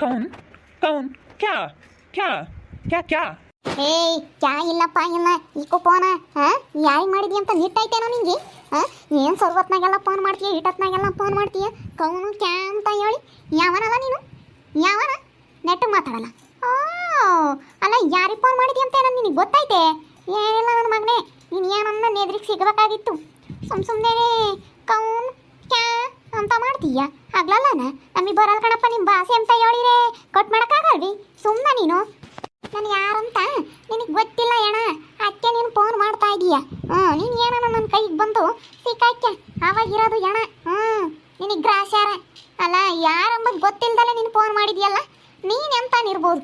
ಕೌನ್ ಕೌನ್, ಕ್ಯಾ ಕ್ಯಾ ಕ್ಯಾ ಕ್ಯಾ. ಏಯ್, ಕ್ಯಾ ಇಲ್ಲಪ್ಪ ಇಲ್ಲ ಈಕೋ ಫೋನ್ ಹಾಂ ಯಾರಿಗೆ ಮಾಡಿದಿ ಅಂತ ಹಿಟ್ಟೈತೇನೋ ನಿಂಗೆ? ಹಾಂ ಏನು ಸರ್ವತ್ನಾಗೆಲ್ಲ ಫೋನ್ ಮಾಡ್ತೀಯ ಹಿಟ್ಟತ್ನಾಗೆಲ್ಲ ಫೋನ್ ಮಾಡ್ತೀಯ? ಕೌನ್, ಕ್ಯಾ ಅಂತ ಹೇಳಿ. ಯಾವನಲ್ಲ ನೀನು? ಯಾವನ? ನೆಟ್ ಮಾತಾಡಲ್ಲ. ಓ, ಅಲ್ಲ ಯಾರಿಗೆ ಫೋನ್ ಮಾಡಿದಿ ಅಂತ ಏನೋ ನಿನಗೆ ಗೊತ್ತೈತೆ? ಏನಿಲ್ಲ ನನ್ನ ಮಗನೇ, ನೀನು ಏನನ್ನ ನೆದ್ರಿಗೆ ಸಿಗಬೇಕಾಗಿತ್ತು. ಸುಮ್ ಸುಮ್ಮನೆ ಕೌನ್, ಕ್ಯಾ ಅಂತ ಮಾಡ್ತೀಯ? ಆಗ್ಲಲ್ಲನ? ನಮಗೆ ಬರಲ್ ಕಣಪ್ಪ ನಿಮ್ಮ ಭಾಷೆ ಅಂತ ಹೇಳಿರೆ. ಕಟ್ ಮಾಡೋಕ್ಕಾಗಲ್ವಿ? ಸುಮ್ಮನೆ ನೀನು. ನಾನು ಯಾರಂತ? ನಿನಗೆ ಗೊತ್ತಿಲ್ಲ ಅಣ್ಣ ಅಕ್ಕೆ ನೀನು ಫೋನ್ ಮಾಡ್ತಾ ಇದೀಯ. ಹ್ಞೂ ನೀನು ಏನೋ ನನ್ನ ಕೈಗೆ ಬಂದು ಸಿಕ್ಕಾಕ್ಯ? ಅವಾಗಿರೋದು ಅಣ್ಣ ಹ್ಞೂ ನಿನಗೆ ಗ್ರಾಚಾರ ಅಲ್ಲ, ಯಾರಂಬದು ಗೊತ್ತಿಲ್ಲದಲ್ಲೇ ನೀನು ಫೋನ್ ಮಾಡಿದ್ಯಲ್ಲ? ನೀನು ಎಂತಾನಿರ್ಬೋದು?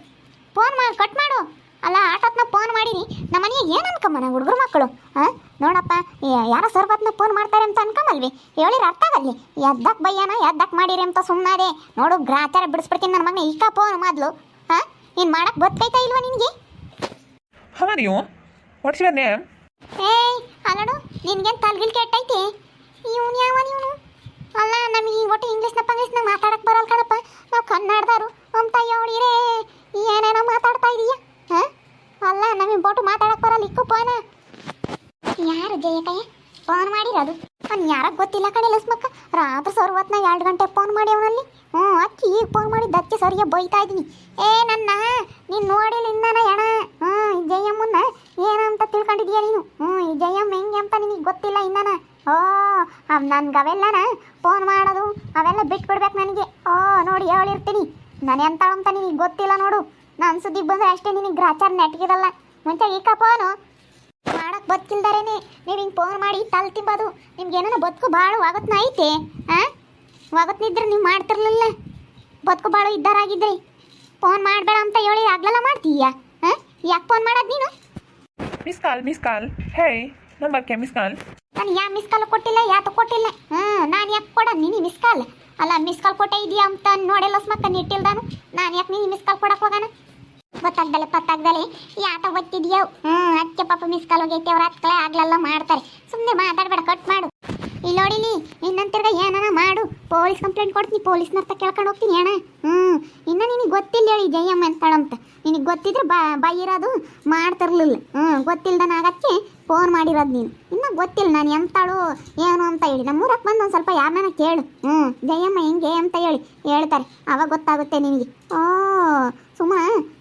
ಫೋನ್ ಮಾಡಿ ಕಟ್ ಮಾಡು. ಅಲ್ಲ ಆಟೋತ್ನ ಫೋನ್ ಮಾಡೀನಿ. ನಮ್ಮ ಮನೆಗೆ ಏನು ಅನ್ಕೊಂಬನ ಹುಡುಗರು ಮಕ್ಕಳು ಹಾಂ ನೋಡಪ್ಪ ಯಾರೋ ಸರ್ಬತ್ನ ಫೋನ್ ಮಾಡ್ತಾರೆ ಅಂತ ಅನ್ಕೊಂಬಲ್ವಿ. ಹೇಳಿರ ಅರ್ಥ ಆಗಲ್ಲಿ ಎದ್ದಕ್ಕೆ ಬಯ್ಯನ ಎದ್ದಕ್ಕೆ ಮಾಡಿರಿ ಅಂತ ಸುಮ್ಮನಾದೆ ನೋಡು ಗ್ರಾಚಾರ ಬಿಡಿಸ್ಬಿಡ್ತೀನಿ ನನ್ನ ಮಗನ. ಈಗ ಫೋನ್ ಮೊದಲು ಹಾಂ ನೀನು ಮಾಡಕ್ಕೆ ಬದುಕೈತಾ ಇಲ್ವಾ ನಿನಗೆ? ಹೌದು ವಾಟ್ಸ್ ಏಯ್ ಅಲ್ಲಡು ನಿನ್ಗೇನು ತಲ್ಗಿಲ್ ಕೆಟ್ಟೈತಿ? ಇವನು ಯಾವ ಇವನು ಅಲ್ಲ ನಮಗೆ ಒಟ್ಟು ಇಂಗ್ಲೀಷ್ನ ಪಂಗ್ಲೀಷ್ನ ಮಾತಾಡಕ್ಕೆ ಬರಲ್ಲ ಕಣಪ್ಪ ನಾವು ಕನ್ನಡದವರು. ಅಂತ ಹೇಳಿರೇ ಏನೇನೋ ಮಾತಾಡ್ತಾ ಇದೀಯ. ಅಲ್ಲ ನಮಗೆ ಬೋಟು ಮಾತಾಡಕ್ ಬರಲ್ಲ, ಇಕ್ಕು ಫೋನ ಯಾರು ಜಯಕಯ್ಯ ಫೋನ್ ಮಾಡಿರೋದು? ಅವ್ನು ಯಾರಕ್ಕೆ ಗೊತ್ತಿಲ್ಲ ಕಣೆ ಲಸ್ಮಕ್ಕ. ರಾತ್ರಿ ಹೊತ್ನಾಗ ಎರಡು ಗಂಟೆ ಫೋನ್ ಮಾಡಿ ಅವನಲ್ಲಿ. ಹ್ಞೂ ಅಕ್ಕಿ ಈಗ ಫೋನ್ ಮಾಡಿ ಅಕ್ಕಿ ಸರಿಯಾಗಿ ಬೈತಾ ಇದ್ದೀನಿ. ಏ, ನನ್ನ, ನೀನು ನೋಡಿಲ್ಲ ಇನ್ನಾನ ಎಣ ಹ್ಞೂ ಜಯಮ್ಮನ್ನ ಏನಂತ ತಿಳ್ಕೊಂಡಿದ್ಯಾ ನೀನು? ಹ್ಞೂ ಜಯಮ್ಮ ಹೆಂಗೆ ಅಂತ ನಿನಗೆ ಗೊತ್ತಿಲ್ಲ ಇನ್ನನ ಓ ನನ್ಗೆ ಅವೆಲ್ಲನ ಫೋನ್ ಮಾಡೋದು, ಅವೆಲ್ಲ ಬಿಟ್ಬಿಡ್ಬೇಕು ನನಗೆ. ಓ, ನೋಡಿ ಹೇಳಿರ್ತೀನಿ ನಾನು ಎಂತ ಅಂತ ನಿನಗೆ ಗೊತ್ತಿಲ್ಲ ನೋಡು. ನಾನು ಸುದ್ದಿ ಬಂದ್ರೆ ಅಷ್ಟೇ ನಿನಗೆ ಗ್ರಾಚಾರ ನೆಟ್ಗಿದಲ್ಲ ಮುಂಚೆ ಈಕ ಫೋನು? ಮಾಡಕ್ಕೆ ಬದುಕಿಲ್ದಾರೇನೆ ನೀವು ಹಿಂಗೆ ಫೋನ್ ಮಾಡಿ ತಲೆ ತಿಂಬೋದು. ನಿಮ್ಗೆ ಏನಾರ ಬದುಕು ಬಾಳು ಆಗತ್ನ ಐತೆ? ಹಾಂ ಆಗತ್ನಿದ್ರೆ ನೀವು ಮಾಡ್ತಿರ್ಲಿಲ್ಲ. ಬದುಕು ಬಾಳು ಇದ್ದಾರಾಗಿದ್ರಿ. ಫೋನ್ ಮಾಡಬೇಡ ಅಂತ ಹೇಳಿ ಆಗ್ಲೆಲ್ಲ ಮಾಡ್ತೀಯ? ಹಾಂ ಯಾಕೆ ಫೋನ್ ಮಾಡೋದು ನೀನು? Miss call miss call hey number K miss call ನಾನು ಯಾ ಮಿಸ್ ಕಾಲ್ ಕೊಟ್ಟಿಲ್ಲ ಯಾತ ಕೊಟ್ಟಿಲ್ಲ? ಹ್ಞೂ ನಾನು ಯಾಕೆ ಕೊಡ? ನೀನು ಮಿಸ್ ಕಾಲ್ ಅಲ್ಲ ಮಿಸ್ ಕಾಲ್ ಕೊಟ್ಟೆ ಇದೆಯಾ ಅಂತ ನೋಡೆಲ್ಲ ಮಕ್ಕ ನಿಟ್ಟಿಲ್ದಾನು. ನಾನು ಯಾಕೆ ನೀನು ಮಿಸ್ ಕಾಲ್ ಕೊಡಕ್ಕೆ ಹೋಗೋಣ ಗೊತ್ತಾಗ್ದಲೆ, ಪತ್ತಾಗ್ದಲೆ. ಈ ಆಟ ಗೊತ್ತಿದ್ಯಾವು ಹ್ಞೂ ಅದಕ್ಕೆ ಪಾಪ ಮಿಸ್ ಕಾಲ್ ಹೋಗೈತೆ, ಅವ್ರ ಹತ್ಕಳೆ ಆಗ್ಲೆಲ್ಲ ಮಾಡ್ತಾರೆ. ಸುಮ್ಮನೆ ಮಾತಾಡಬೇಡ ಕಟ್ ಮಾಡು. ಇಲ್ಲಿ ನೋಡಿಲಿ ನಿನ್ನಂತಿರ್ಗ ಏನಾನ ಮಾಡು. ಪೊಲೀಸ್ ಕಂಪ್ಲೇಂಟ್ ಕೊಡ್ತೀನಿ ಪೊಲೀಸ್ನರ್ತ ಕೇಳ್ಕೊಂಡು ಹೋಗ್ತೀನಿ ಅಣ್ಣ ಹ್ಞೂ ಇನ್ನ ನಿನಗೆ ಗೊತ್ತಿಲ್ಲ ಹೇಳಿ ಜಯಮ್ಮ ಅಂತಾಳಂತ ನಿನಗೆ ಗೊತ್ತಿದ್ರೆ ಬಾ ಬೈಯಿರೋದು ಮಾಡ್ತಿರ್ಲಿಲ್ಲ. ಹ್ಞೂ ಗೊತ್ತಿಲ್ದನ ಆಗಕ್ಕೆ ಫೋನ್ ಮಾಡಿರೋದು ನೀನು. ಇನ್ನು ಗೊತ್ತಿಲ್ಲ ನಾನು ಎಂತಾಳು ಏನು ಅಂತ ಹೇಳಿ. ನಮ್ಮೂರಕ್ಕೆ ಬಂದು ಒಂದು ಸ್ವಲ್ಪ ಯಾರನ್ನ ಕೇಳು. ಹ್ಞೂ ಜಯಮ್ಮ ಹೆಂಗೆ ಅಂತ ಹೇಳಿ ಹೇಳ್ತಾರೆ. ಅವಾಗ ಗೊತ್ತಾಗುತ್ತೆ ನಿನಗೆ. ಓ ಸುಮ್ಮ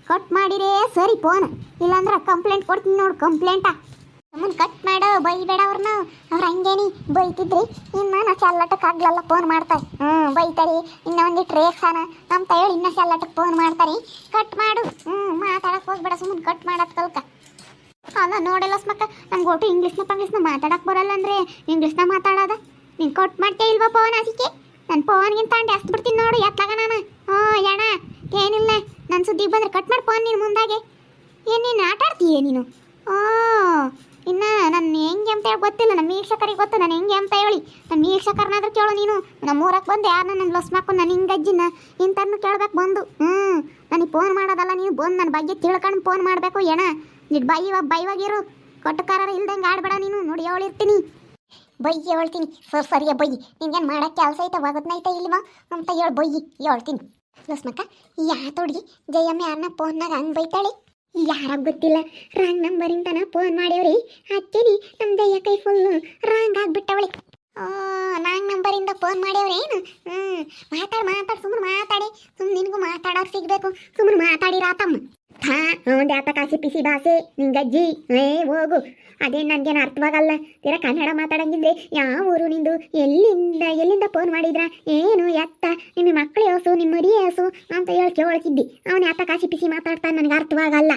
ಕಟ್ ಮಾಡಿರೇ, ಸರಿ ಫೋನ್ ಇಲ್ಲಾಂದ್ರೆ ಕಂಪ್ಲೇಂಟ್ ಕೊಡ್ತೀನಿ ನೋಡು ಕಂಪ್ಲೇಂಟಾ ನಮ್ಮನ್ನು ಕಟ್ ಮಾಡು, ಬೈಬೇಡ ಅವ್ರನ್ನ ಅವ್ರು ಹಂಗೇನಿ, ಬೈತಿದ್ರಿ. ಇನ್ನು ನಾ ಚಲ್ಲಟಕ್ಕೆ ಆಗ್ಲಲ್ಲ ಫೋನ್ ಮಾಡ್ತಾರೆ ಹ್ಞೂ ಬೈತಾರೆ. ಇನ್ನು ಒಂದಿಟ್ಟು ರೇಸಾನ ನಮ್ಮ ತಯಳು ಇನ್ನೂ ಚಲ್ಲಟಕ್ಕೆ ಫೋನ್ ಮಾಡ್ತಾರೆ. ಕಟ್ ಮಾಡು. ಹ್ಞೂ ಮಾತಾಡಕ್ಕೆ ಹೋಗ್ಬೇಡ, ಸುಮ್ಮನೆ ಕಟ್ ಮಾಡೋದು ಕಲ್ಕ. ಅಲ್ಲ, ನೋಡಲ್ಲ ಸ್ಮಕ್ಕ ನಮ್ಗೆ ಒಟ್ಟು ಇಂಗ್ಲೀಷ್ನ ಪಂಗ್ಲೀಷ್ನ ಮಾತಾಡಕ್ಕೆ ಬರಲ್ಲ ಅಂದರೆ ಇಂಗ್ಲೀಷ್ನ ಮಾತಾಡೋದ? ನೀನು ಕಟ್ ಮಾಡ್ತೇ ಇಲ್ವಾ ಫೋನ್ ಆಸಿಕೆ ನನ್ನ ಫೋನ್ಗಿಂತ ಎಷ್ಟು ಬಿಡ್ತೀನಿ ನೋಡು ಎತ್ತಾಗ ನಾನು? ಹ್ಞೂ ಯಣ. ಏನಿಲ್ಲ ನನ್ನ ಸುದ್ದಿ ಬಂದ್ರೆ ಕಟ್ ಮಾಡಿ ಫೋನ್ ನೀನು ಮುಂದಾಗೆ. ಏನು ನೀನು ನೀನು? ಓ, ಇನ್ನ ನನ್ನ ಹೆಂಗೆ ಅಂತ ಹೇಳಿ ಗೊತ್ತಿಲ್ಲ ನಮ್ಮ ವೀಕ್ಷಕರಿಗೆ ಗೊತ್ತು, ನಾನು ಹೆಂಗೆ ಅಂತ ಹೇಳಿ. ನಮ್ಮ ವೀಕ್ಷಕರನ್ನಾದ್ರೂ ಕೇಳು ನೀನು. ನಮ್ಮ ಊರಕ್ಕೆ ಬಂದು ಯಾರನ್ನ ನನ್ನ ಲಸ್ ಮಾಡ್ಕೊಂಡು ನಾನು ಹಿಂಗೆ ಅಜ್ಜಿನ ಇಂಥನ್ನು ಕೇಳ್ಬೇಕು ಬಂದು. ಹ್ಞೂ ನನಗೆ ಫೋನ್ ಮಾಡೋದಲ್ಲ ನೀನು ಬಂದು ನನ್ನ ಬಗ್ಗೆ ತಿಳ್ಕೊಂಡು ಫೋನ್ ಮಾಡಬೇಕು ಏನ? ನಿಡ್ ಬೈವ ಬೈವಾಗಿರು ಕೊಟ್ಟಕಾರರ ಇಲ್ದಂಗೆ ಆಡ್ಬೇಡ ನೀನು. ನೋಡಿ ಅವಳಿರ್ತೀನಿ ಬೈಗಿ ಹೇಳ್ತೀನಿ. ಸರ್ ಸರಿಯ ಬೈಯಿ ನಿನ್ಗೇನು ಮಾಡೋಕ್ಕೆ ಕೆಲಸ ಐತೆ ಒಗದ್ನೈತೆ ಇಲ್ವಾ ಅಂತ ಹೇಳಿ ಬೈಯಿ ಹೇಳ್ತೀನಿ. ಲಸ್ಮಕ್ಕ ಯಾತ ಹುಡುಗಿ ಜಯಮ್ಮ ಯಾರನ್ನ ಫೋನ್ನಾಗ ಹಂಗೆ ಬೈತಾಳೆ? ಯಾರಾಗ ಗೊತ್ತಿಲ್ಲ ರಾಂಗ್ ನಂಬರಿಂದನ ಫೋನ್ ಮಾಡ್ಯವ್ರಿ. ಹಚ್ಚೇನಿ ನಮ್ಮ ಜಯ ಕೈ ಫುಲ್ ರಾಂಗ್ ಆಗ್ಬಿಟ್ಟವಳಿ. ರಾಂಗ್ ನಂಬರಿಂದ ಫೋನ್ ಮಾಡ್ಯವ್ರಿ ಏನು? ಹ್ಞೂ ಮಾತಾಡಿ ಮಾತಾಡಿ ಸುಮ್ಮನೆ ಮಾತಾಡಿ. ಸುಮ್ಮನೆ ನಿನಗೂ ಮಾತಾಡೋರು ಸಿಗಬೇಕು. ಸುಮ್ಮನೆ ಮಾತಾಡಿರಾತಮ್ಮ. ಹಾ ಒಂದು ಯಾತ ಕಾಸಿ ಪಿಸಿ ಭಾಷೆ ನಿಂಗಜ್ಜಿ ಏ, ಹೋಗು. ಅದೇ ನನಗೇನು ಅರ್ಥವಾಗಲ್ಲ. ತೀರಾ ಕನ್ನಡ ಮಾತಾಡಂಗಿದ್ರೆ ಯಾವ ಊರು ನಿಂದು? ಎಲ್ಲಿಂದ ಎಲ್ಲಿಂದ ಫೋನ್ ಮಾಡಿದ್ರ? ಏನು ಎತ್ತ? ನಿಮ್ಮ ಮಕ್ಕಳು ಯೋಸು ನಿಮ್ಮ ಮರಿ ಯೋಸು ಅಂತ ಹೇಳಿ ಕೇಳ್ತಿದ್ದಿ ಅವನು ಯಾತ ಕಾಸಿ ಪಿಸಿ ಮಾತಾಡ್ತಾನೆ, ನನಗೆ ಅರ್ಥವಾಗಲ್ಲ.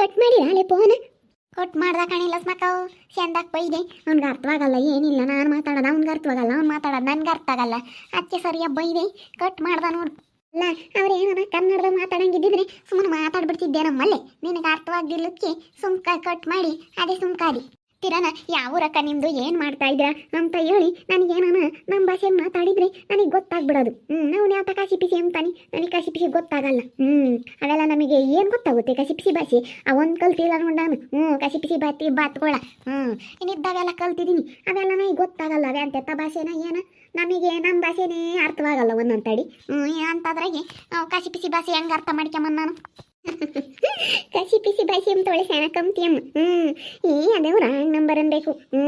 ಕಟ್ ಮಾಡಿ ಅಲ್ಲೇ ಫೋನ್ ಕಟ್ ಮಾಡ್ದ ಕಣಿಲ್ಲ ಮಕ್ಕವು ಚಂದಾಕ್ ಬೈದೆ ಅವ್ನಿಗೆ ಅರ್ಥವಾಗಲ್ಲ, ಏನಿಲ್ಲ. ನಾನು ಮಾತಾಡೋದು ಅವ್ನಿಗೆ ಅರ್ಥವಾಗಲ್ಲ, ಅವ್ನು ಮಾತಾಡೋದು ನನಗೆ ಅರ್ಥ ಆಗಲ್ಲ ಅದಕ್ಕೆ ಸರಿಯಾಗಿ ಬೈದೆ ಕಟ್ ಮಾಡ್ದ ನೋಡು. ಅಲ್ಲ ಅವ್ರು ಏನಾರ ಕನ್ನಡದ ಮಾತಾಡಂಗಿದ್ದಿದ್ರೆ ಸುಮ್ಮನೆ ಮಾತಾಡ್ಬಿಡ್ತಿದ್ದೆ ನಮ್ಮಲ್ಲೇ. ನಿನಗೆ ಅರ್ಥವಾಗ್ದಿಲ್ಲಕ್ಕೆ ಸುಮ್ಕ ಕಟ್ ಮಾಡಿ ಅದೇ ಸುಮ್ಕಾದಿ ತಿರನ, ಯಾವ ಊರಕ್ಕ ನಿಮ್ದು? ಏನು ಮಾಡ್ತಾ ಇದ್ರ ಅಂತ ಹೇಳಿ ನನಗೇನಾನ ನಮ್ಮ ಭಾಷೆ ಮಾತಾಡಿದ್ರೆ ನನಗೆ ಗೊತ್ತಾಗ್ಬಿಡೋದು. ಹ್ಞೂ ನಾವು ಯಾವ ಕಸಿಪಿಸಿ ಅಂತಾನೆ? ನನಗೆ ಕಸಿಪಿಸಿ ಗೊತ್ತಾಗಲ್ಲ. ಹ್ಞೂ ಅವೆಲ್ಲ ನಮಗೆ ಏನು ಗೊತ್ತಾಗುತ್ತೆ ಕಸಿ ಪಿಸಿ ಭಾಷೆ? ಒಂದ್ ಕಲ್ತಿಲ್ಲ ನೋಡಾನು ಹ್ಞೂ ಕಸಿ ಪಿಸಿ ಬಾತಿ ಬಾತ್ಕೊಳ ಹ್ಞೂ ಇನ್ನಿದ್ದಾವೆಲ್ಲ ಕಲ್ತಿದ್ದೀನಿ. ಅವೆಲ್ಲ ನನಗೆ ಗೊತ್ತಾಗಲ್ಲ. ಅವೇ ಅಂತ ಭಾಷೆನ ಏನ? ನಮಗೆ ನಮ್ಮ ಭಾಷೆನೇ ಅರ್ಥವಾಗಲ್ಲ ಒಂದೊಂದು ಅಂತದ್ರಾಗೆ ಕಸಿ ಪಿಸಿ ಭಾಷೆ ಹೆಂಗೆ ಅರ್ಥ ಮಾಡ್ಕೊಂಬಂದು ನಾನು? ಕಸಿ ಪಿಸಿ ಭಾಷೆ ಅಂತ ಒಳ್ಳೆ ಸ್ಯಾನ ಕಮ್ತಿ ಅಮ್ಮ ಹ್ಞೂ ಈ ಅದೇ ರಾಂಗ್ ನಂಬರ್ ಅನ್ಬೇಕು. ಹ್ಞೂ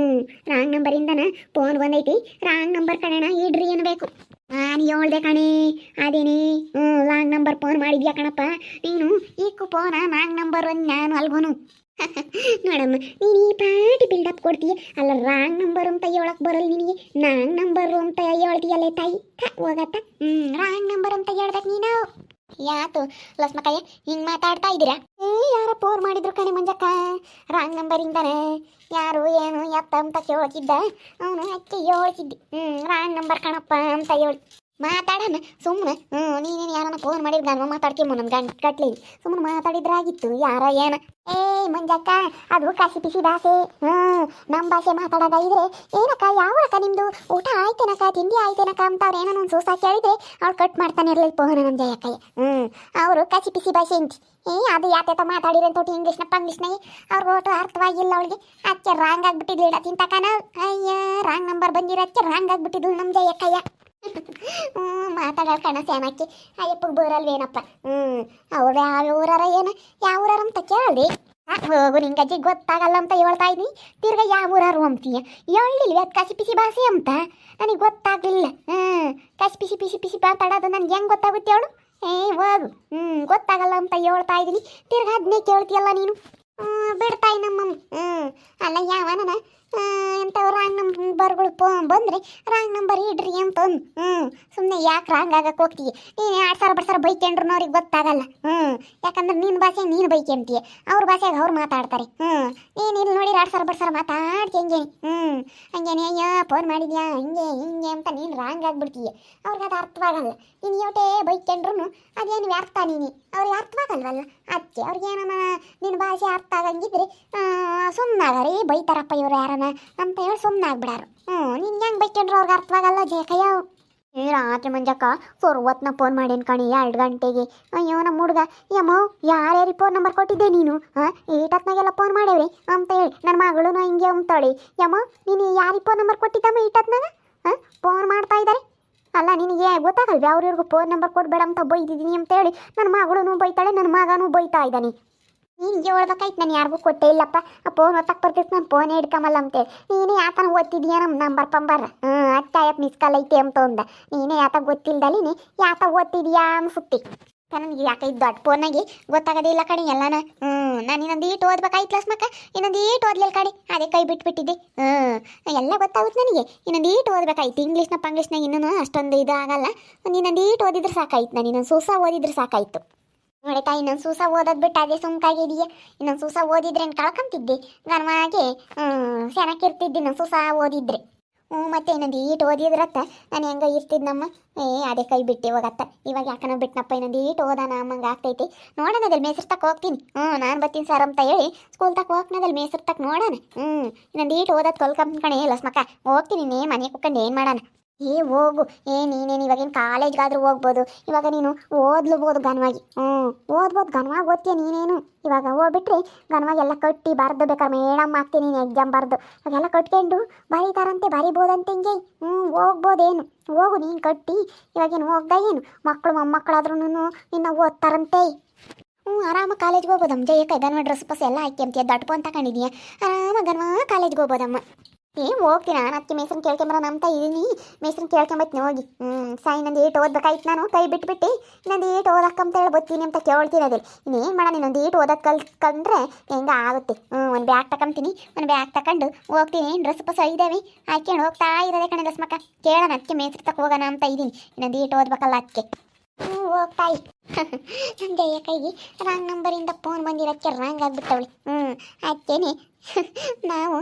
ರಾಂಗ್ ನಂಬರಿಂದನ ಫೋನ್ ಬಂದೈತಿ. ರಾಂಗ್ ನಂಬರ್ ಕಣಣ ಇಡ್ರಿ ಅನ್ಬೇಕು. ನಾನು ಹೇಳ್ದೆ ಕಣೆ, ಅದೇನೇ, ಹ್ಞೂ, ಲಾಂಗ್ ನಂಬರ್ ಫೋನ್ ಮಾಡಿದ್ಯಾ ಕಣಪ್ಪ? ನೀನು ಈಕು ಫೋನ ರಾಂಗ್ ನಂಬರ್ ಒಂದು ನಾನು ಅಲ್ಗೋನು. ನೋಡಮ್ಮ, ನೀನು ಈ ಪಾಟಿ ಬಿಲ್ಡಪ್ ಕೊಡ್ತೀಯ? ಅಲ್ಲ ರಾಂಗ್ ನಂಬರ್ ಅಂತ ಹೇಳಕ್ ಬರಲ್ಲ ನಿನಗೆ. ನಾಂಗ್ ನಂಬರ್ ಅಂತ ಹೇಳ್ತೀಯಲ್ಲ ತಾಯಿ? ಹೋಗತ್ತ? ಹ್ಞೂ ರಾಂಗ್ ನಂಬರ್ ಅಂತ ಹೇಳ್ಬೇಕು ನೀನು. ಯಾತು ಲಸ್ಮಕ್ಕಯ್ಯ ಹಿಂಗ್ ಮಾತಾಡ್ತಾ ಇದ್ದೀರಾ ಏ, ಯಾರ ಪೋರ್ ಮಾಡಿದ್ರು ಕಣೆ ಮಂಜಕ್ಕ. ರಾಂಗ್ ನಂಬರ್ ನಂಬರಿಂದಾನೆ ಯಾರು ಏನು, ಎತ್ತ ಅಂತ ಕೇಳ್ತಿದ್ದ ಅವನು ಅಕ್ಕಿ ಹೇಳ್ತಿದ್ದಿ ಹ್ಮ್ ರಾಂಗ್ ನಂಬರ್ ಕಣಪ್ಪ ಅಂತ ಹೇಳಿ. ಮಾತಾಡಣ ಸುಮ್ಮನೆ ಹ್ಞೂ, ನೀನೇನು ಯಾರನ್ನ ಫೋನ್ ಮಾಡಿದ ನಾನು ಮಾತಾಡ್ತೀಮೋ ನನ್ನ ಗಂಟು ಕಟ್ಲಿ. ಸುಮ್ಮನೆ ಮಾತಾಡಿದ್ರಾಗಿತ್ತು, ಯಾರ ಏನ? ಏ ಮಂಜಕ್ಕ, ಅದು ಕಸಿ ಪಿಸಿ ಭಾಷೆ. ಹ್ಞೂ ನಮ್ಮ ಭಾಷೆ ಮಾತಾಡೋದ ಇದ್ರೆ ಏನಕ್ಕ ಯಾವಕ್ಕ ನಿಮ್ದು? ಊಟ ಆಯ್ತೇನಕ್ಕ, ತಿಂಡಿ ಆಯ್ತೇನಕ್ಕ ಅಂತ ಅವ್ರು ಏನೋ ಒಂದು ಸೂಸ ಕೇಳಿದ್ರೆ ಅವ್ರು ಕಟ್ ಮಾಡ್ತಾನೆ ಇರಲಿಲ್ಲ ಪೋಹನ ನಮ್ಮ ಜಯಕ್ಕಯ್ಯ. ಹ್ಞೂ, ಅವರು ಕಸಿ ಪಿಸಿ ಭಾಷೆ ಅಂತ. ಏ, ಅದು ಯಾತ ಮಾತಾಡಿರೋ ತೊಟ್ಟು ಇಂಗ್ಲೀಷ್ನ ಪಂಗ್ಲೀಷ್ನಾಗ ಅವ್ರಿಗೆ ಒಟ್ಟು ಅರ್ಥವಾಗಿಲ್ಲ ಅವಳಿಗೆ. ಅಚ್ಚೆ ರಾಂಗ್ ಆಗಿಬಿಟ್ಟಿದ್ಲು ಇಡ ತಿಂತಕನ ಅಯ್ಯ ರಾಂಗ್ ನಂಬರ್ ಬಂದಿರಕ್ಕೆ ರಾಂಗ್ ಆಗಿಬಿಟ್ಟಿದ್ಲು ನಮ್ಮ ಜಯಕ್ಕಯ್ಯ. ಹ್ಞೂ ಮಾತಾಡೋ ಕಣ ಅಯ್ಯಪ್ಪ ಅಯ್ಯಪ್ಪಗೆ ಬರಲ್ವೇನಪ್ಪ ಹ್ಞೂ ಅವ್ರು ಯಾವ ಊರಾರ ಏನು? ಯಾವ ಊರಾರ ಅಂತ ಕೇಳಿ ಹೋಗು ನಿಂಗೆ ಅಜ್ಜಿ ಗೊತ್ತಾಗಲ್ಲ ಅಂತ ಹೇಳ್ತಾ ಇದ್ದೀನಿ ತಿರ್ಗ ಯಾವ ಊರಾರು ಅಂತೀಯ? ಹೇಳಿಲ್ವಿ ಅದು ಕಸಿ ಪಿಸಿ ಬಾಸಿ ಅಂತ? ನನಗೆ ಗೊತ್ತಾಗಲಿಲ್ಲ. ಹ್ಞೂ ಕಸಿ ಪಿಸಿ ಪಿಸಿ ಪಿಸಿ ಮಾತಾಡೋದು ನನಗೆ ಹೆಂಗೆ ಗೊತ್ತಾಗುತ್ತೆ ಅವಳು ಏ ಹೋಗು. ಹ್ಞೂ ಗೊತ್ತಾಗಲ್ಲ ಅಂತ ಹೇಳ್ತಾ ಇದ್ದೀನಿ ತಿರ್ಗ ಅದನ್ನೇ ಕೇಳ್ತೀಯಲ್ಲ ನೀನು? ಹ್ಮ್, ಬಿಡ್ತಾಯಿ ನಮ್ಮಮ್ಮ. ಹ್ಞೂ ಅಲ್ಲ ಯಾವನ ಎಂಥವು ರಾಂಗ್ ನಂಬರ್ಗಳು ಪೋ ಬಂದರೆ ರಾಂಗ್ ನಂಬರ್ ಇಡ್ರಿ ಅಂತ ಅಂದು. ಹ್ಞೂ ಸುಮ್ಮನೆ ಯಾಕೆ ರಾಂಗ್ ಆಗಕ್ಕೆ ಹೋಗ್ತೀಯ? ನೀನು ಎರಡು ಸಾವಿರ ಬರ್ಸಾರ ಬೈಕೊಂಡ್ರು ಅವ್ರಿಗೆ ಗೊತ್ತಾಗಲ್ಲ. ಹ್ಞೂ ಯಾಕಂದ್ರೆ ನಿನ್ನ ಭಾಷೆ ನೀನು ಬೈಕೊಂತೀಯ ಅವ್ರ ಭಾಷೆಗೆ ಅವ್ರು ಮಾತಾಡ್ತಾರೆ. ಹ್ಞೂ ನೀನು ಇಲ್ಲಿ ನೋಡಿ ಎರಡು ಸಾವಿರ ಬಡ್ಸಾರ ಮಾತಾಡ್ಕೊಂಗೆ ಹ್ಞೂ ಹಂಗೇನೆ, ಅಯ್ಯೋ ಫೋನ್ ಮಾಡಿದ್ಯಾ? ಹಿಂಗೆ ಹಿಂಗೆ ಅಂತ ನೀನು ರಾಂಗ್ ಆಗಿಬಿಡ್ತೀಯ. ಅವ್ರಿಗೆ ಅದು ಅರ್ಥವಾಗಲ್ಲ. ನೀನು ಯೋಟೇ ಬೈಕೊಂಡ್ರು ಅದೇನು ವ್ಯರ್ಥ ನೀನು? ಅವ್ರಿಗೆ ಅರ್ಥವಾಗಲ್ವಲ್ಲ? ಅದಕ್ಕೆ ಅವ್ರಿಗೆ ಏನಮ್ಮ ನಿನ್ನ ಭಾಷೆ ಅರ್ಥ ಆಗಂಗಿದ್ರೆ ಸುಮ್ಮನಾಗರಿ ಬೈತಾರಪ್ಪ ಇವ್ರು ಯಾರನ ಅಂತ ಹೇಳಿ ಸುಮ್ಮನಾಗ್ಬಿಡಾರು ಹ್ಞೂ ನಿನ್ಗೆ ಹೆಂಗೆ ಬೈಕೊಂಡ್ರೆ ಅವ್ರಿಗೆ ಅರ್ಥವಾಗಲ್ಲ ಜೇಕಯ್ಯ ಏ, ರಾತ್ರಿ ಮಂಜಕ್ಕ ಸೊರ್ವತ್ನ ಫೋನ್ ಮಾಡೇನು ಕಣಿ, ಎರಡು ಗಂಟೆಗೆ. ಅಯ್ಯೋ ನಮ್ಮ ಹುಡುಗ. ಯಮ್ಮ ಯಾರ್ಯಾರಿಗೆ ಫೋನ್ ನಂಬರ್ ಕೊಟ್ಟಿದ್ದೆ ನೀನು? ಹಾಂ ಈಟತ್ನಾಗೆಲ್ಲ ಫೋನ್ ಮಾಡೇವ್ರಿ? ಅಂತ ಹೇಳಿ ನನ್ನ ಮಗಳು ಹಿಂಗೆ ಅಂತಾಳೆ ಯಮ್ಮ, ನೀನು ಯಾರಿಗೆ ಫೋನ್ ನಂಬರ್ ಕೊಟ್ಟಿದ್ದಮ್ಮ ಈಟತ್ನಾಗ ಹಾಂ ಫೋನ್ ಮಾಡ್ತಾ ಇದ್ದಾರೆ ಅಲ್ಲ, ನಿನಗೆ ಗೊತ್ತಾಗಲ್ವಿ ಅವ್ರಿವ್ರಿಗೂ ಫೋನ್ ನಂಬರ್ ಕೊಡಬೇಡ ಅಂತ ಬೈದಿದ್ದೀನಿ ಅಂತೇಳಿ ನನ್ನ ಮಗಳೂ ಬೈತಾಳೆ ನನ್ನ ಮಗನೂ ಬೈತಾ ಇದ್ದಾನೆ. ನಿನಗೆ ಹೇಳ್ಬೇಕಾಯ್ತು, ನಾನು ಯಾರಿಗೂ ಕೊಟ್ಟೇ ಇಲ್ಲಪ್ಪ. ಆ ಫೋನ್ ಒತ್ತಕ್ಕೆ ಬರ್ತಿತ್ತು, ನಾನು ಫೋನೇ ಹಿಡ್ಕಮಲ್ಲ ಅಂತೇಳಿ ನೀನೇ ಯಾತನ ಓದ್ತಿದ್ಯಾ ನಮ್ಮ ನಂಬರ್ ಪಂಬರ್? ಹ್ಞೂ ಯಾಕೆ ಮಿಸ್ ಕಾಲ್ ಐತೆ ಅಂತ ಅಂದ. ನೀನೇ ಯಾತ ಗೊತ್ತಿಲ್ದಲಿನಿ ಯಾತ ಓದ್ತಿದ್ಯಾ ಅನ್ಸುತ್ತಿ ನನಗೆ ಯಾಕೆ ಇದು ದೊಡ್ಡ ಫೋನಾಗಿ ಗೊತ್ತಾಗೋದಿಲ್ಲ ಕಣಿ ಎಲ್ಲಾನ. ಹ್ಞೂ ನಾನು ಇನ್ನೊಂದು ಈಟ್ ಓದ್ಬೇಕಾಯ್ತು ಲಸ್ಮಕ್ಕ ಇನ್ನೊಂದು ಈಟ್ ಓದ್ಲಿಲ್ಲ ಕಣಿ. ಅದೇ ಕೈ ಬಿಟ್ಬಿಟ್ಟಿದ್ದೆ. ಹ್ಞೂ ಎಲ್ಲ ಗೊತ್ತಾಗುತ್ತೆ ನನಗೆ. ಇನ್ನೊಂದು ಈಟ್ ಓದ್ಬೇಕಾಯ್ತು. ಇಂಗ್ಲೀಷ್ನ ಪಂಗ್ಲೀಷ್ನಾಗ ಇನ್ನೂ ಅಷ್ಟೊಂದು ಇದಾಗಲ್ಲ. ಇನ್ನೊಂದು ಈಟ್ ಓದಿದ್ರೆ ಸಾಕಾಯ್ತು, ನಾನು ಇನ್ನೊಂದು ಸೂಸ ಓದಿದ್ರೆ ಸಾಕಾಯ್ತು. ನೋಡಿ ತಾಯಿ, ಇನ್ನೊಂದು ಸೂಸ ಓದೋದು ಬಿಟ್ಟು ಅದೇ ಸುಮ್ಕಾಗಿದೀಯ ಇನ್ನೊಂದು ಸೂಸ ಓದಿದ್ರೆ ಕಳ್ಕೊಂತಿದ್ದೆ? ಚೆನ್ನಾಗಿ ಇರ್ತಿದ್ದೆ ಇನ್ನೊಂದು ಸೂಸ ಓದಿದ್ರೆ. ಹ್ಞೂ ಮತ್ತೆ ಇನ್ನೊಂದು ಈಟ್ ಓದಿದ್ರತ್ತ? ನಾನು ಹೆಂಗ ಇರ್ತಿದ್ನಮ್ಮ ಏ, ಅದೇ ಕೈ ಬಿಟ್ಟು ಇವಾಗತ್ತ ಇವಾಗ ಯಾಕನ ಬಿಟ್ನಪ್ಪ, ಇನ್ನೊಂದು ಈಟ್ ಓದಾನ ಅಮ್ಮಂಗೆ ಆಗ್ತೈತಿ. ನೋಡೋಣ ಅದ್ರಲ್ಲಿ ಮೇಸರ್ ತಕ್ಕ ಹೋಗ್ತೀನಿ. ಹ್ಞೂ ನಾನು ಬರ್ತೀನಿ ಸರ್ ಅಂತ ಹೇಳಿ ಸ್ಕೂಲ್ ತಕ್ಕ ಹೋಗ್ನದಲ್ಲಿ ಮೇಸರ್ ತಕ್ಕ ನೋಡೋಣ. ಹ್ಞೂ ಇನ್ನೊಂದು ಈಟ್ ಓದೋದು ಕಲ್ಕೊಂಡ್ ಕಣೆ, ಲಸ್ಮಕ್ಕ. ಹೋಗ್ತೀನಿ ನೀ ಮನೆ ಕುತ್ಕೊಂಡು ಏನು ಮಾಡೋಣ? ಏ, ಹೋಗು. ಏ, ನೀನೇನು ಇವಾಗೇನು ಕಾಲೇಜ್ಗಾದ್ರೂ ಹೋಗ್ಬೋದು. ಇವಾಗ ನೀನು ಓದ್ಲಬೋದು ಘನವಾಗಿ. ಹ್ಞೂ, ಓದ್ಬೋದು ಘನವಾಗಿ ಓದ್ತೀಯ ನೀನೇನು? ಇವಾಗ ಹೋಗ್ಬಿಟ್ರೆ ಘನವಾಗಿ ಎಲ್ಲ ಕಟ್ಟಿ ಬರ್ದು ಬೇಕಾದ್ರೆ ಮೇಡಮ್ ಆಗ್ತೀನಿ, ನೀನು ಎಕ್ಸಾಮ್ ಬರ್ದು. ಅವಾಗೆಲ್ಲ ಕಟ್ಕೊಂಡು ಬರೀತಾರಂತೆ, ಬರಿಬೋದಂತೆ ಹಿಂಗೆ. ಹ್ಞೂ, ಹೋಗ್ಬೋದೇನು? ಹೋಗು, ನೀನು ಕಟ್ಟಿ. ಇವಾಗೇನು ಹೋಗ್ದ ಏನು? ಮಕ್ಕಳು ಮೊಮ್ಮಕ್ಕಳಾದ್ರೂ ನಿನ್ನ ಓದ್ತಾರಂತೆ. ಹ್ಞೂ, ಆರಾಮ ಕಾಲೇಜ್ಗೆ ಹೋಗ್ಬೋದಮ್ಮ. ಜಯಕ್ಕ ಗನ್ವ ಡ್ರೆಸ್ ಪಸ್ ಎಲ್ಲ ಹಾಕಿ ಅಂತೀಯ? ದಟ್ಪು ಅಂತ ಕಂಡಿದೀಯ? ಆರಾಮ ಗನ್ವ ಕಾಲೇಜ್ಗೆ ಹೋಗ್ಬೋದಮ್ಮ. ಏ, ಹೋಗ್ತೀನಿ ನಾನು. ಅದಕ್ಕೆ ಮೇಸ್ರನ್ನ ಕೇಳ್ಕೊಂಬರ ನಂಬ್ತಾ ಇದೀನಿ. ಮೇಸ್ರನ್ನ ಕೇಳ್ಕೊಂಬತ್ತೀನಿ ಹೋಗಿ. ಹ್ಞೂ ಸಾಯಿ, ನಂದು ಏಟು ಓದ್ಬೇಕಾಯ್ತು ನಾನು. ಕೈ ಬಿಟ್ಬಿಟ್ಟು. ನಂದು ಏಟು ಓದಕ್ಕಂತ ಹೇಳಿ ಬರ್ತೀನಿ ಅಂತ ಕೇಳ್ತೀನಿ ಅದಿಲ್ಲ ಇನ್ನೇನು ಮಾಡೋಣ, ಇನ್ನೊಂದು ಏಟು ಓದಕ್ಕೆ ಕಲ್ತ್ಕೊಂಡ್ರೆ ಹೆಂಗೆ ಆಗುತ್ತೆ? ಹ್ಞೂ ಒಂದು ಬ್ಯಾಗ್ ತಗೊಂತೀನಿ ಒಂದು ಬ್ಯಾಗ್ ತಗೊಂಡು ಹೋಗ್ತೀನಿ. ಡ್ರೆಸ್ ಪಸ ಇದ್ದಾವೆ ಹಾಕ್ಯಂಡು ಹೋಗ್ತಾ ಇರೋದೇ ಕಣೆ ಲಸ್ಮಕ್ಕ ಕೇಳೋಣ ಅದಕ್ಕೆ ಮೇಸ್ರ ತಕ್ಕ ಹೋಗೋಣ ಅಂತ ಇದ್ದೀನಿ ಇನ್ನೊಂದು ಏಟು ಓದ್ಬೇಕಲ್ಲ ಅದಕ್ಕೆ ಹ್ಞೂ ಹೋಗ್ತಾಯಿ ನಮ್ಮ ಜಯ ಕೈಗೆ ರಾಂಗ್ ನಂಬರಿಂದ ಫೋನ್ ಬಂದಿರೋಕ್ಕೆ ರಾಂಗ್ ಆಗ್ಬಿಟ್ಟವಳು. ಹ್ಞೂ ಅದಕ್ಕೇನೆ ನಾವು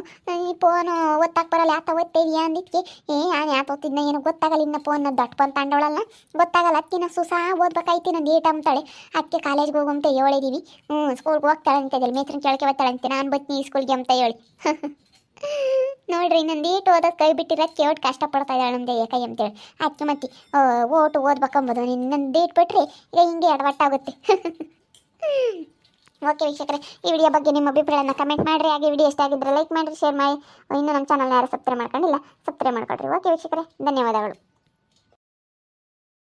ಈ ಫೋನು ಒತ್ತಕ್ಕೆ ಬರಲ್ಲ ಯಾತ ಓದ್ತಿದ್ಯಾ ಅಂದಿದ್ಕೆ? ಏ ನಾನು ಯಾತ ಓದ್ತಿದ್ನ ಏನೋ ಗೊತ್ತಾಗಲ್ಲ, ಇನ್ನ ಫೋನ್ ದಟ್ ಫೋನ್ ತಗೊಂಡವಳಲ್ಲ ಗೊತ್ತಾಗಲ್ಲ, ಅಕ್ಕಿನ ಸುಸಾ ಓದ್ಬೇಕಾಯ್ತಿ ನಂದು ಏಟ್ ಅಂತಾಳೆ ಅಕ್ಕೆ ಕಾಲೇಜ್ಗೆ ಹೋಗಂತ ಹೇಳಿದೀವಿ. ಹ್ಞೂ ಸ್ಕೂಲ್ಗೆ ಹೋಗ್ತಾಳೆ ಅಂತ ಹೇಳಿ ಮೇತ್ರನ ಕೇಳ್ಕೆ ಬರ್ತಾಳಂತೆ ನಾನು ಬತ್ತೀನಿ ಸ್ಕೂಲ್ಗೆ ಅಂತ ಹೇಳಿ. ನೋಡ್ರಿ ನಂದು ಏಟು ಓದೋದು ಕೈ ಬಿಟ್ಟಿರ ಕಷ್ಟ ಕಷ್ಟಪಡ್ತಾ ಇದ್ದಾಳೆ ನಮ್ದು ಏಕೈ ಅಂತೇಳಿ ಅಕ್ಕಿ ಮತ್ತಿ ಓಟು ಓದ್ಬೇಕಂಬೋದು ಡೇಟ್ ಬಿಟ್ರೆ ಈಗ ಹಿಂಗೆ ಎಡವಟ್ಟಾಗುತ್ತೆ. ಓಕೆ ವೀಕ್ಷಕರೇ, ಈ ವಿಡಿಯೋ ಬಗ್ಗೆ ನಿಮ್ಮ ಅಭಿಪ್ರಾಯನ ಕಮೆಂಟ್ ಮಾಡಿರಿ. ಹಾಗೆ ವಿಡಿಯೋ ಇಷ್ಟ ಆಗಿದ್ರೆ ಲೈಕ್ ಮಾಡಿರಿ ಶೇರ್ ಮಾಡಿ. ಇನ್ನೂ ನಮ್ಮ ಚಾನಲ್ನ ಯಾರು ಸಬ್ಸ್ಕ್ರೈಬ್ ಮಾಡ್ಕೊಂಡಿಲ್ಲ ಸಬ್ಸ್ಕ್ರೈಬ್ ಮಾಡ್ಕೊಳ್ರಿ ಓಕೆ ವೀಕ್ಷಕರೇ, ಧನ್ಯವಾದಗಳು.